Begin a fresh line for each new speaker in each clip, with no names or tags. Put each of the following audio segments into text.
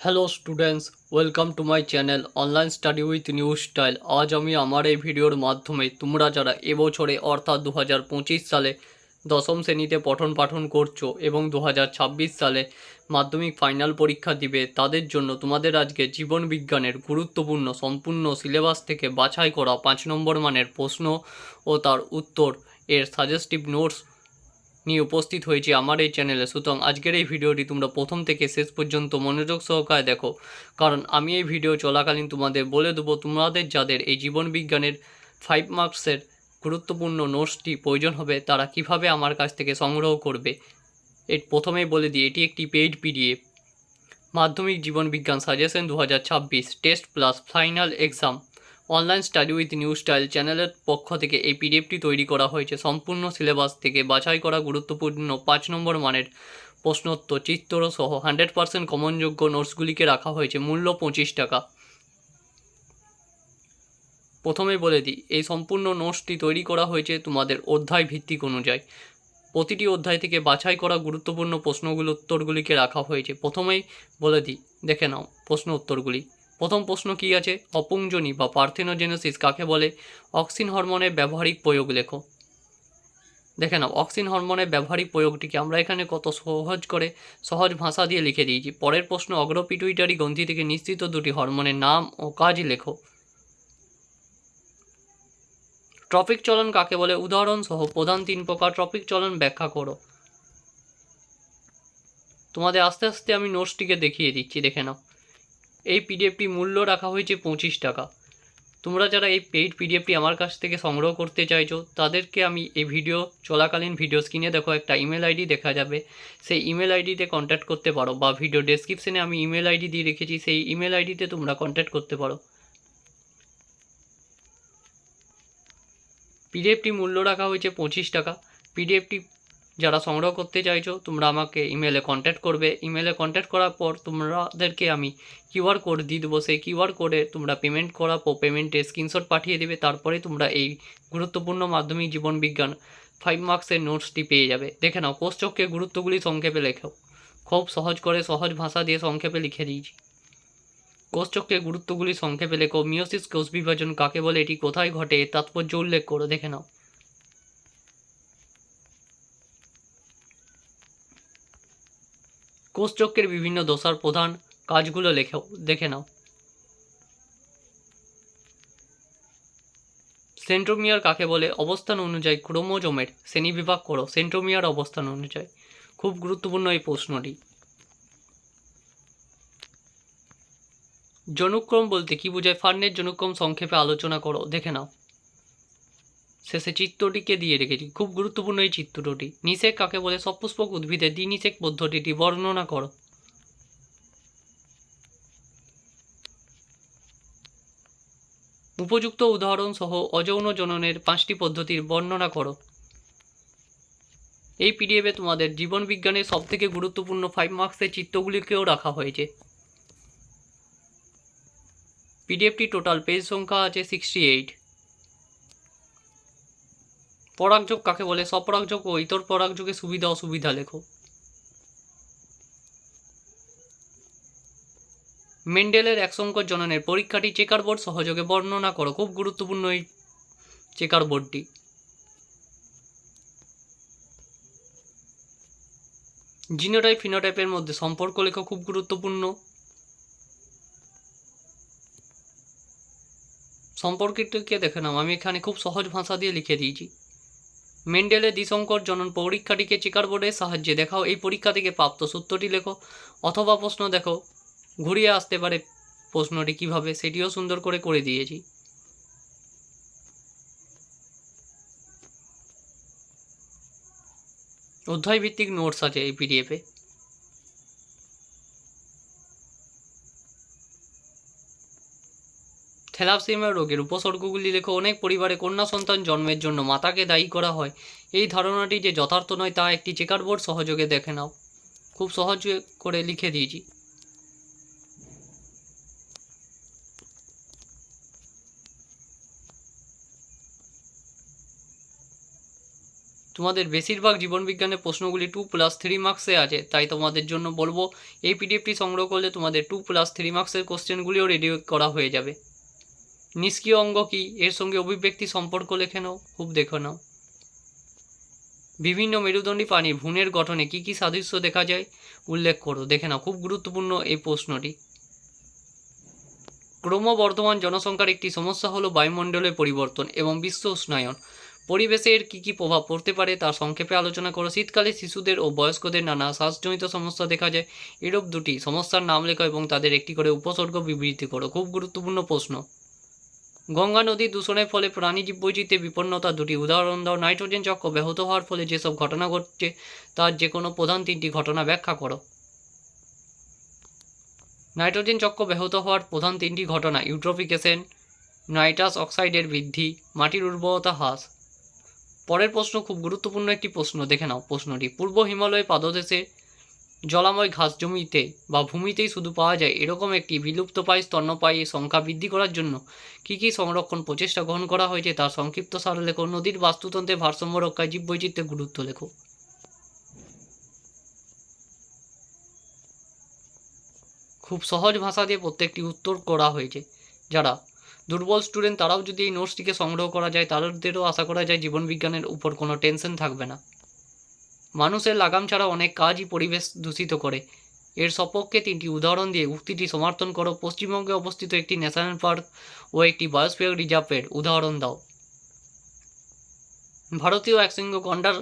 Hello students welcome to my channel online study with new style আজ আমি আমার এই ভিডিওর মাধ্যমে তোমরা যারা এবছরে অর্থাৎ দু হাজার পঁচিশ সালে দশম শ্রেণীতে পঠন পাঠন করছ এবং দু হাজার ছাব্বিশ সালে মাধ্যমিক ফাইনাল পরীক্ষা দিবে, তাদের জন্য তোমাদের আজকে জীবন বিজ্ঞানের গুরুত্বপূর্ণ সম্পূর্ণ সিলেবাস থেকে বাছাই করা পাঁচ নম্বর মানের প্রশ্ন ও তার উত্তর, এর সাজেস্টিভ নোটস নিয়ে উপস্থিত হয়েছি আমার এই চ্যানেলে সুতরাং আজকের এই ভিডিওটি তোমরা প্রথম থেকে শেষ পর্যন্ত মনোযোগ সহকারে দেখো। কারণ আমি এই ভিডিও চলাকালীন তোমাদের বলে দেবো, তোমাদের যাদের এই জীবন বিজ্ঞানের ফাইভ মার্কসের গুরুত্বপূর্ণ নোটসটি প্রয়োজন হবে, তারা কীভাবে আমার কাছ থেকে সংগ্রহ করবে? এর প্রথমেই বলে দিই, এটি একটি পেইড পিডিএফ মাধ্যমিক জীবন বিজ্ঞান সাজেশন দু হাজার ছাব্বিশ test plus final exam online study with new style চ্যানেলের পক্ষ থেকে এই পিডিএফটি তৈরি করা হয়েছে। সম্পূর্ণ সিলেবাস থেকে বাছাই করা গুরুত্বপূর্ণ পাঁচ নম্বর মানের প্রশ্নোত্তর চিত্তর সহ হান্ড্রেড পার্সেন্ট কমনযোগ্য নোটসগুলিকে রাখা হয়েছে, মূল্য পঁচিশ টাকা। প্রথমে বলে দিই, এই সম্পূর্ণ নোটসটি তৈরি করা হয়েছে তোমাদের অধ্যায় ভিত্তিক অনুযায়ী। প্রতিটি অধ্যায় থেকে বাছাই করা গুরুত্বপূর্ণ প্রশ্নগুলো উত্তরগুলিকে রাখা হয়েছে। প্রথমেই বলে দিই, দেখে নাও প্রশ্ন উত্তরগুলি প্রথম প্রশ্ন কী আছে? অপুঞ্জনী বা পার্থেনোজেনেসিস কাকে বলে? অক্সিন হরমোনের ব্যবহারিক প্রয়োগ লেখো। দেখে নাও, অক্সিন হরমোনের ব্যবহারিক প্রয়োগটিকে আমরা এখানে কত সহজ করে, সহজ ভাষা দিয়ে লিখে দিয়েছি। পরের প্রশ্ন, অগ্রপিটুইটারি গ্রন্থি থেকে নিশ্চিত দুটি হরমোনের নাম ও কাজ লেখো। ট্রপিক চলন কাকে বলে? উদাহরণ সহ প্রধান তিন প্রকার ট্রপিক চলন ব্যাখ্যা করো। তোমাদের আস্তে আস্তে আমি নোটসটিকে দেখিয়ে দিচ্ছি, দেখে নাও। এই পিডিএফটি মূল্য রাখা হয়েছে পঁচিশ টাকা। তোমরা যারা এই পেইড পিডিএফটি আমার কাছ থেকে সংগ্রহ করতে চাইছো, তাদেরকে আমি এই ভিডিও চলাকালীন ভিডিও স্ক্রিনে দেখো একটা ইমেল আইডি দেখা যাবে। সেই ইমেল আইডিতে কন্ট্যাক্ট করতে পারো বা ভিডিও ডেসক্রিপশনে আমি ইমেল আইডি দিয়ে রেখেছি, সেই ইমেল আইডিতে তোমরা কন্ট্যাক্ট করতে পারো। পিডিএফটি মূল্য রাখা হয়েছে পঁচিশ টাকা। পিডিএফটি যারা সংগ্রহ করতে চাইছো, তোমরা আমাকে ইমেলে কন্ট্যাক্ট করবে। ইমেলে কন্ট্যাক্ট করার পর তোমাদেরকে আমি কিউআর কোড দিয়ে দেবো। সেই কিউআর কোডে তোমরা পেমেন্ট করার পর পেমেন্টে স্ক্রিনশট পাঠিয়ে দেবে। তারপরে তোমরা এই গুরুত্বপূর্ণ মাধ্যমিক জীবন বিজ্ঞান ফাইভ মার্কসের নোটসটি পেয়ে যাবে। দেখে নাও কোষচক্রে গুরুত্বগুলি সংক্ষেপে লেখো। খুব সহজ করে সহজ ভাষা দিয়ে সংক্ষেপে লিখে দিয়েছি কোষচক্রের গুরুত্বগুলি সংক্ষেপে লেখো। মিওসিস কোষ বিভাজন কাকে বলে, এটি কোথায় ঘটে তাৎপর্য উল্লেখ করো। দেখে নাও। কোষচক্রের বিভিন্ন দশার প্রধান কাজগুলো লেখো, দেখে নাও। সেন্ট্রোমিয়ার কাকে বলে? অবস্থান অনুযায়ী ক্রোমোজোমের শ্রেণীবিভাগ করো। সেন্ট্রোমিয়ার অবস্থান অনুযায়ী। খুব গুরুত্বপূর্ণ এই প্রশ্নটি। জনুক্রম বলতে কি বোঝায়? ফার্নের জনুক্রম সংক্ষেপে আলোচনা করো। দেখে নাও। শেষে চিত্রটিকে দিয়ে রেখেছি। খুব গুরুত্বপূর্ণ এই চিত্রটি। নিষেক কাকে বলে? সপুষ্পক উদ্ভিদের দ্বিনিষেক পদ্ধতিটি বর্ণনা করো। উপযুক্ত উদাহরণ সহ অযৌন জননের পাঁচটি পদ্ধতির বর্ণনা করো। এই পিডিএফে তোমাদের জীবন বিজ্ঞানের সবথেকে গুরুত্বপূর্ণ ফাইভ মার্কসের চিত্রগুলিকেও রাখা হয়েছে। পিডিএফটি টোটাল পেজ সংখ্যা আছে সিক্সটি এইট পরাগযোগ কাকে বলে? স্বপরাগযোগ ও ইতর পরাগযোগের সুবিধা অসুবিধা লেখো। মেন্ডেলের এক জননের পরীক্ষাটি চেকার বোর্ড সহযোগে বর্ণনা করো। খুব গুরুত্বপূর্ণ এই চেকার বোর্ডটি। জিনোটাইপ, ফিনোটাইপের মধ্যে সম্পর্ক লেখা, খুব গুরুত্বপূর্ণ। সম্পর্কিতকে দেখে নাও। আমি এখানে খুব সহজ ভাষা দিয়ে লিখে দিয়েছি। মেন্ডেলের দ্বিসংকর জনন পরীক্ষাটিকে চিকার বোর্ডের সাহায্যে। দেখাও, এই পরীক্ষা থেকে প্রাপ্ত সূত্রটি লেখো। অথবা প্রশ্ন দেখো। ঘুরিয়ে আসতে পারে প্রশ্নটি কীভাবে, সেটিও সুন্দর করে করে দিয়েছি। অধ্যায় ভিত্তিক নোটস আছে এই পিডিএফে। থ্যালাপসিমিয়া রোগের উপসর্গগুলি লেখো। অনেক পরিবারে কন্যা সন্তান জন্মের জন্য মাতাকে দায়ী করা হয়। এই ধারণাটি যে যথার্থ নয়, তা একটি চেকার বোর্ড সহযোগে দেখে নাও। খুব সহজ করে লিখে দিয়েছি। তোমাদের বেশিরভাগ জীবনবিজ্ঞানের প্রশ্নগুলি টু প্লাস থ্রি মার্কসে আছে, তাই তোমাদের জন্য বলব, এই পিডিএফটি সংগ্রহ করলে তোমাদের টু প্লাস থ্রি মার্কসের কোশ্চেনগুলিও রেডি করা হয়ে যাবে। নিষ্ক্রিয় অঙ্গ কী? এর সঙ্গে অভিব্যক্তি সম্পর্ক লেখে নাও, খুব দেখে নাও। বিভিন্ন মেরুদণ্ডী প্রাণীর ভ্রূণের গঠনে কী কী সাদৃশ্য দেখা যায়? উল্লেখ করো, দেখে নাও, খুব গুরুত্বপূর্ণ এই প্রশ্নটি। ক্রমবর্ধমান জনসংখ্যার একটি সমস্যা হলো বায়ুমণ্ডলের পরিবর্তন এবং বিশ্ব উষ্ণায়ন। পরিবেশের কী কী প্রভাব পড়তে পারে তা সংক্ষেপে আলোচনা করো। শীতকালে শিশুদের ও বয়স্কদের নানা শ্বাসজনিত সমস্যা দেখা যায়। এরূপ দুটি সমস্যার নাম লেখো এবং তাদের একটি করে উপসর্গ বিবৃতি করো। খুব গুরুত্বপূর্ণ প্রশ্ন। গঙ্গা নদী দূষণের ফলে প্রাণীজীব বৈচিত্র্যের বিপন্নতা দুটি উদাহরণ দাও। নাইট্রোজেন চক্র ব্যাহত হওয়ার ফলে যেসব ঘটনা ঘটছে, তার যে কোনো প্রধান তিনটি ঘটনা ব্যাখ্যা করো। নাইট্রোজেন চক্র ব্যাহত হওয়ার প্রধান তিনটি ঘটনা ইউট্রোফিকেশন নাইট্রাস অক্সাইডের বৃদ্ধি, মাটির উর্বরতা হ্রাস। পরের প্রশ্ন, খুব গুরুত্বপূর্ণ একটি প্রশ্ন, দেখে নাও প্রশ্নটি। পূর্ব হিমালয় পাদদেশে জলাময় ঘাস জমিতে বা ভূমিতেই শুধু পাওয়া যায় এরকম একটি বিলুপ্তপ্রায় স্তন্যপায়ী সংখ্যা বৃদ্ধি করার জন্য। কী কী সংরক্ষণ প্রচেষ্টা গ্রহণ করা হয়েছে তার সংক্ষিপ্ত সার লেখো। নদীর বাস্তুতন্ত্রের ভারসাম্য রক্ষায় জীববৈচিত্র্যের গুরুত্ব লেখো। খুব সহজ ভাষা দিয়ে প্রত্যেকটি উত্তর করা হয়েছে। যারা দুর্বল স্টুডেন্ট তারাও যদি এই নোটসটিকে সংগ্রহ করা যায়, তাদেরও আশা করা যায় জীবনবিজ্ঞানের উপর কোনো টেনশন থাকবে না। মানুষের লাগাম ছাড়া অনেক কাজই পরিবেশ দূষিত করে। এর সপক্ষে তিনটি উদাহরণ দিয়ে উক্তিটি সমর্থন করো। পশ্চিমবঙ্গে অবস্থিত একটি ন্যাশনাল পার্ক ও একটি বায়োস্ফিয়ার রিজার্ভের উদাহরণ দাও। ভারতীয় একশৃঙ্গ গন্ডার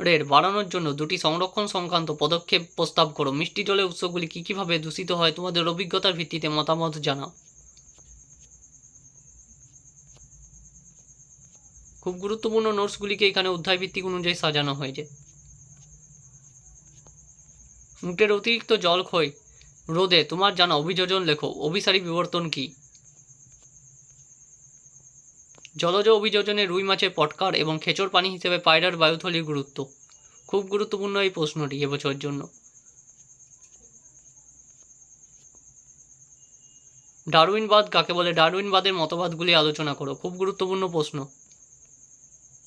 রের বাড়ানোর জন্য দুটি সংরক্ষণ সংক্রান্ত পদক্ষেপ প্রস্তাব করো। মিষ্টি জলের উৎসগুলি কী কীভাবে দূষিত হয় তোমাদের অভিজ্ঞতার ভিত্তিতে মতামত জানাও। খুব গুরুত্বপূর্ণ নোটসগুলিকে এখানে অধ্যায় ভিত্তিক অনুযায়ী সাজানো হয়েছে। মুটের অতিরিক্ত জল ক্ষয় রোদে, তোমার জানা অভিযোজন লেখো, অভিসারী বিবর্তন কি? জলজ অভিযোজনে রুই মাছের পটকার এবং খেচর পানি হিসেবে পায়রার বায়ুথলির গুরুত্ব। খুব গুরুত্বপূর্ণ এই প্রশ্নটি এবছরের জন্য। ডারউইনবাদ কাকে বলে? ডারউইনবাদের মতবাদগুলি আলোচনা করো, খুব গুরুত্বপূর্ণ প্রশ্ন।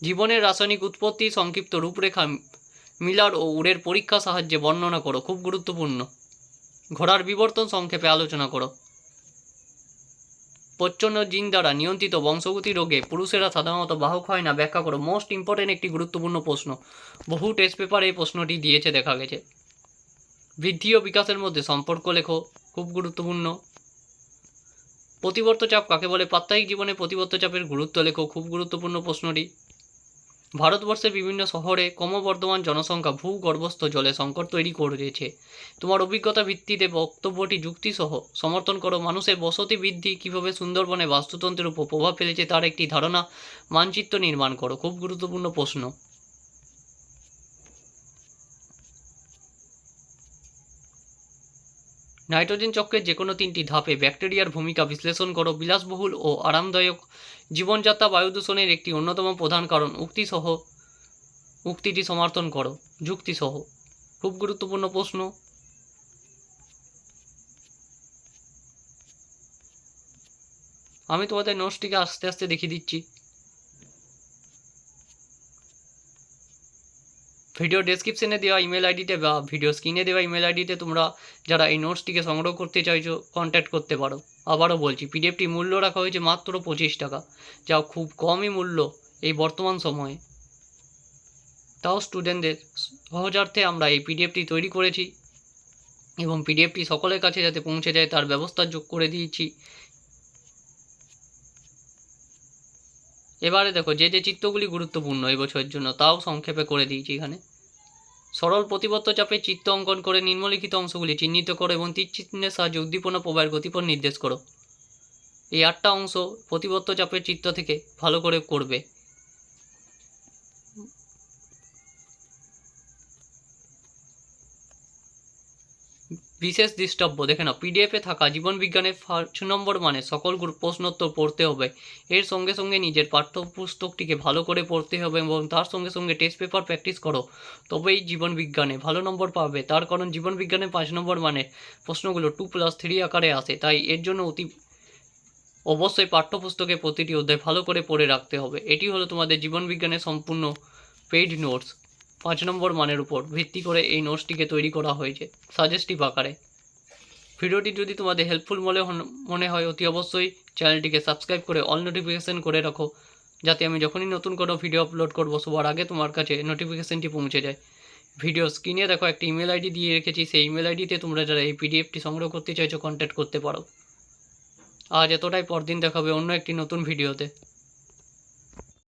জীবনের রাসায়নিক উৎপত্তি সংক্ষিপ্ত রূপরেখা মিলার ও উড়ের পরীক্ষা সাহায্যে বর্ণনা করো, খুব গুরুত্বপূর্ণ। ঘোড়ার বিবর্তন সংক্ষেপে আলোচনা করো। প্রচ্ছন্ন জিন দ্বারা নিয়ন্ত্রিত বংশগতি রোগে পুরুষেরা সাধারণত বাহক হয় না, ব্যাখ্যা করো। মোস্ট ইম্পর্টেন্ট একটি গুরুত্বপূর্ণ প্রশ্ন। বহু টেস্ট পেপারে এই প্রশ্নটি দিয়েছে, দেখা গেছে। বৃদ্ধি ও বিকাশের মধ্যে সম্পর্ক লেখো, খুব গুরুত্বপূর্ণ। প্রতিবর্ত চাপ কাকে বলে? প্রাত্যহিক জীবনে প্রতিবর্ত চাপের গুরুত্ব লেখো, খুব গুরুত্বপূর্ণ প্রশ্নটি। ভারতবর্ষের বিভিন্ন শহরে ক্রমবর্ধমান জনসংখ্যা, ভূগর্ভস্থ জলে সংকট তৈরি করেছে। তোমার অভিজ্ঞতা ভিত্তিতে বক্তব্যটি যুক্তিসহ সমর্থন করো। মানুষের বসতি বৃদ্ধি কীভাবে সুন্দরবনে বাস্তুতন্ত্রের উপর প্রভাব ফেলেছে তার একটি ধারণা, মানচিত্র নির্মাণ করো। খুব গুরুত্বপূর্ণ প্রশ্ন। নাইট্রোজেন চক্রের যে কোনো তিনটি ধাপে ব্যাকটেরিয়ার ভূমিকা বিশ্লেষণ করো। বিলাসবহুল ও আরামদায়ক জীবনযাত্রা বায়ু দূষণের একটি অন্যতম প্রধান কারণ। উক্তিসহ উক্তিটি সমর্থন করো। যুক্তিসহ। খুব গুরুত্বপূর্ণ প্রশ্ন। আমি তোমাদের নোটসটিকে আস্তে আস্তে দেখিয়ে দিচ্ছি। ভিডিও ডেসক্রিপশনে দেওয়া ইমেল আইডিতে বা ভিডিও স্ক্রিনে দেওয়া ইমেল আইডিতে তোমরা যারা এই নোটসটিকে সংগ্রহ করতে চাইছো কন্ট্যাক্ট করতে পারো। আবারও বলছি পিডিএফটি মূল্য রাখা হয়েছে মাত্র পঁচিশ টাকা, যা খুব কমই মূল্য এই বর্তমান সময়ে। তাও স্টুডেন্টদের সহজার্থে আমরা এই পিডিএফটি তৈরি করেছি এবং পিডিএফটি সকলের কাছে যাতে পৌঁছে যায়, তার ব্যবস্থা যোগ করে দিয়েছি। এবারে দেখো, যে যে চিত্রগুলি গুরুত্বপূর্ণ এই বছরের জন্য, তাও সংক্ষেপে করে দিয়েছি এখানে। সরল প্রতিবদ্ধ চাপে চিত্র অঙ্কন করে নিম্নলিখিত অংশগুলি চিহ্নিত করো এবং তীর চিহ্নের সাহায্যে উদ্দীপনা প্রবাহের গতিপথ নির্দেশ করো। এই আটটা অংশ প্রতিবদ্ধ চাপের চিত্র থেকে ভালো করে করবে। বিশেষ দৃষ্টব্য। দেখে নাও পিডিএফে থাকা জীবনবিজ্ঞানের পাঁচ নম্বর মানে সকল প্রশ্নোত্তর পড়তে হবে। এর সঙ্গে সঙ্গে নিজের পাঠ্যপুস্তকটিকে ভালো করে পড়তে হবে এবং তার সঙ্গে সঙ্গে টেস্ট পেপার প্র্যাকটিস করো। তবেই জীবনবিজ্ঞানে ভালো নম্বর পাবে, তার কারণ জীবনবিজ্ঞানে পাঁচ নম্বর মানে প্রশ্নগুলো টু প্লাস থ্রি আকারে আসে, তাই এর জন্য অতি অবশ্যই পাঠ্যপুস্তকে প্রতিটি অধ্যায় ভালো করে পড়ে রাখতে হবে। এটি হলো তোমাদের জীবনবিজ্ঞানের সম্পূর্ণ পেইড নোটস পাঁচ নম্বর মানের উপর ভিত্তি করে এই নোটসটিকে তৈরি করা হয়েছে। সাজেস্টিভ আকারে। ভিডিওটি যদি তোমাদের হেল্পফুল মনে মনে হয়, অতি অবশ্যই চ্যানেলটিকে সাবস্ক্রাইব করে অল নোটিফিকেশন করে রাখো, যাতে আমি যখনই নতুন কোনো ভিডিও আপলোড করব, সবার আগে তোমার কাছে নোটিফিকেশানটি পৌঁছে যায়। ভিডিও স্ক্রিনে দেখো একটি ইমেল আইডি দিয়ে রেখেছি, সেই ইমেল আইডিতে তোমরা যারা এই পিডিএফটি সংগ্রহ করতে চাইছো কন্ট্যাক্ট করতে পারো। আজ এতটাই, পরদিন দেখাবে অন্য একটি নতুন ভিডিওতে